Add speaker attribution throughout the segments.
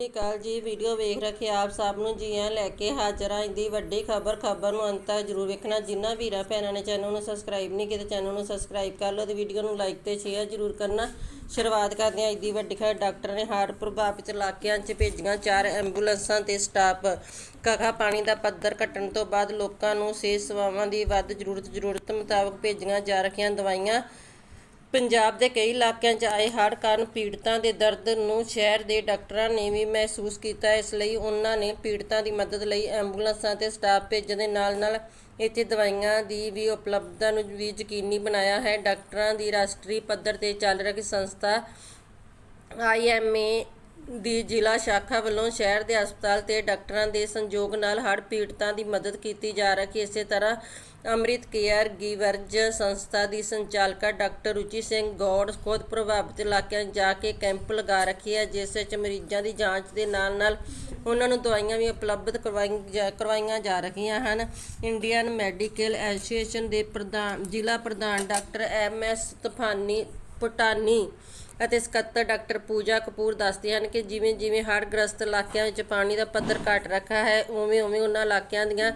Speaker 1: ਸਤਿ ਸ਼੍ਰੀ ਅਕਾਲ ਜੀ, ਵੀਡੀਓ ਵੇਖ ਰੱਖੇ ਆਪ ਸਭ ਨੂੰ ਜੀ ਆਇਆਂ ਲੈ ਕੇ ਹਾਜ਼ਰ ਹਾਂ ਦੀ ਵੱਡੀ ਖਬਰ ਖਬਰ ਨੂੰ ਅੰਤ ਤੱਕ ਜਰੂਰ ਵੇਖਣਾ। ਜਿਨ੍ਹਾਂ ਵੀਰਾਂ ਭੈਣਾਂ ਨੇ ਚੈਨਲ ਨੂੰ ਸਬਸਕ੍ਰਾਈਬ ਨਹੀਂ ਕੀਤਾ, ਚੈਨਲ ਨੂੰ ਸਬਸਕ੍ਰਾਈਬ ਕਰ ਲਓ ਤੇ ਵੀਡੀਓ ਨੂੰ ਲਾਈਕ ਤੇ ਸ਼ੇਅਰ ਜਰੂਰ ਕਰਨਾ। ਸ਼ੁਰੂਆਤ ਕਰਦੇ ਹਾਂ ਅੱਜ ਦੀ ਵੱਡੀ ਖਬਰ। ਡਾਕਟਰ ਨੇ ਹੜ੍ਹ ਪ੍ਰਭਾਵਿਤ ਇਲਾਕਿਆਂ 'ਚ ਭੇਜੀਆਂ ਚਾਰ ਐਂਬੂਲੈਂਸਾਂ ਤੇ ਸਟਾਫ। ਕਗਾ ਪਾਣੀ ਦਾ ਪੱਧਰ ਘਟਣ ਤੋਂ ਬਾਅਦ ਲੋਕਾਂ ਨੂੰ ਸਿਹਤ ਸੇਵਾਵਾਂ ਦੀ ਵੱਧ ਜ਼ਰੂਰਤ ਜ਼ਰੂਰਤ ਮੁਤਾਬਕ ਭੇਜੀਆਂ ਜਾ ਰਹੀਆਂ ਦਵਾਈਆਂ ਪੰਜਾਬ ਦੇ ਕਈ ਇਲਾਕਿਆਂ 'ਚ ਆਏ ਹੜ੍ਹ ਕਾਰਨ ਪੀੜਤਾਂ ਦੇ ਦਰਦ ਨੂੰ ਸ਼ਹਿਰ ਦੇ ਡਾਕਟਰਾਂ ਨੇ ਵੀ ਮਹਿਸੂਸ ਕੀਤਾ। ਇਸ ਲਈ ਉਹਨਾਂ ਨੇ ਪੀੜਤਾਂ ਦੀ ਮਦਦ ਲਈ ਐਂਬੂਲੈਂਸਾਂ ਤੇ ਸਟਾਫ ਭੇਜਣ ਦੇ ਨਾਲ-ਨਾਲ ਇੱਥੇ ਦਵਾਈਆਂ ਦੀ ਵੀ ਉਪਲਬਧਤਾ ਨੂੰ ਵੀ ਯਕੀਨੀ ਬਣਾਇਆ ਹੈ। ਡਾਕਟਰਾਂ ਦੀ ਰਾਸ਼ਟਰੀ ਪੱਧਰ ਤੇ ਚੱਲ ਰਹੀ ਸੰਸਥਾ ਆਈਐਮਏ ਦੀ ਜ਼ਿਲ੍ਹਾ ਸ਼ਾਖਾ ਵੱਲੋਂ ਸ਼ਹਿਰ ਦੇ ਹਸਪਤਾਲ ਤੇ ਡਾਕਟਰਾਂ ਦੇ ਸੰਯੋਗ ਨਾਲ ਹੜ੍ਹ ਪੀੜਤਾਂ ਦੀ ਮਦਦ ਕੀਤੀ ਜਾ ਰਹੀ ਇਸੇ ਤਰ੍ਹਾਂ ਅੰਮ੍ਰਿਤ ਕੇਅਰ ਗਿਵਰਜ ਸੰਸਥਾ ਦੀ ਸੰਚਾਲਕਾ ਡਾਕਟਰ ਰੁਚੀ ਸਿੰਘ ਗੌੜ ਖੁਦ ਪ੍ਰਭਾਵਿਤ ਇਲਾਕਿਆਂ ਜਾ ਕੇ ਕੈਂਪ ਲਗਾ ਰੱਖੀ ਹੈ, ਜਿਸ ਵਿੱਚ ਮਰੀਜ਼ਾਂ ਦੀ ਜਾਂਚ ਦੇ ਨਾਲ-ਨਾਲ ਉਹਨਾਂ ਨੂੰ ਦਵਾਈਆਂ ਵੀ ਉਪਲਬਧ ਕਰਵਾਈ ਜਾ- ਕਰਵਾਈਆਂ ਜਾ ਰਹੀਆਂ ਹਨ। ਇੰਡੀਅਨ ਮੈਡੀਕਲ ਐਸੋਸੀਏਸ਼ਨ ਦੇ ਪ੍ਰਧਾਨ ਜ਼ਿਲ੍ਹਾ ਪ੍ਰਧਾਨ doctor M S Toofani Patani ਅਤੇ ਸਕੱਤਰ ਡਾਕਟਰ ਪੂਜਾ ਕਪੂਰ ਦੱਸਦੇ ਹਨ ਕਿ ਜਿਵੇਂ ਜਿਵੇਂ ਹੜ੍ਹ ਗ੍ਰਸਤ ਇਲਾਕਿਆਂ ਵਿੱਚ ਪਾਣੀ ਦਾ ਪੱਧਰ ਘਟ ਰੱਖਾ ਹੈ, ਉਵੇਂ ਉਵੇਂ ਉਹਨਾਂ ਇਲਾਕਿਆਂ ਦੀਆਂ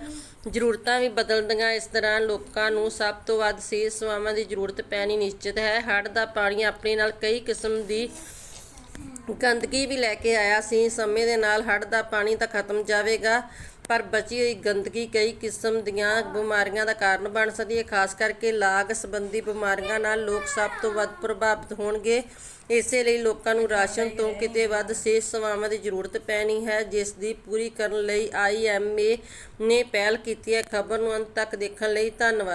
Speaker 1: ਜ਼ਰੂਰਤਾਂ ਵੀ ਬਦਲਦੀਆਂ। ਇਸ ਤਰ੍ਹਾਂ ਲੋਕਾਂ ਨੂੰ ਸਭ ਤੋਂ ਵੱਧ ਸਿਹਤ ਸੇਵਾਵਾਂ ਦੀ ਜ਼ਰੂਰਤ ਪੈਣੀ ਨਿਸ਼ਚਿਤ ਹੈ। ਹੜ੍ਹ ਦਾ ਪਾਣੀ ਆਪਣੇ ਨਾਲ ਕਈ ਕਿਸਮ ਦੀ ਗੰਦਗੀ ਵੀ ਲੈ ਕੇ ਆਇਆ ਸੀ। ਸਮੇਂ ਦੇ ਨਾਲ ਹੜ੍ਹ ਦਾ ਪਾਣੀ ਤਾਂ ਖਤਮ ਜਾਵੇਗਾ, ਪਰ ਬਚੀ ਹੋਈ ਗੰਦਗੀ ਕਈ ਕਿਸਮ ਦੀਆਂ ਬਿਮਾਰੀਆਂ ਦਾ ਕਾਰਨ ਬਣ ਸਕਦੀ ਹੈ। ਖਾਸ ਕਰਕੇ ਲਾਗ ਸੰਬੰਧੀ ਬਿਮਾਰੀਆਂ ਨਾਲ ਲੋਕ ਸਭ ਤੋਂ ਵੱਧ ਪ੍ਰਭਾਵਿਤ ਹੋਣਗੇ। ਇਸੇ ਲਈ ਲੋਕਾਂ ਨੂੰ ਰਾਸ਼ਨ ਤੋਂ ਕਿਤੇ ਵੱਧ ਸਿਹਤ ਸੇਵਾਵਾਂ ਦੀ ਜ਼ਰੂਰਤ ਪੈਣੀ ਹੈ, ਜਿਸ ਦੀ ਪੂਰੀ ਕਰਨ ਲਈ ਆਈਐਮਏ ਨੇ ਪਹਿਲ ਕੀਤੀ ਹੈ। ਖਬਰ ਨੂੰ ਅੰਤ ਤੱਕ ਦੇਖਣ ਲਈ ਧੰਨਵਾਦ।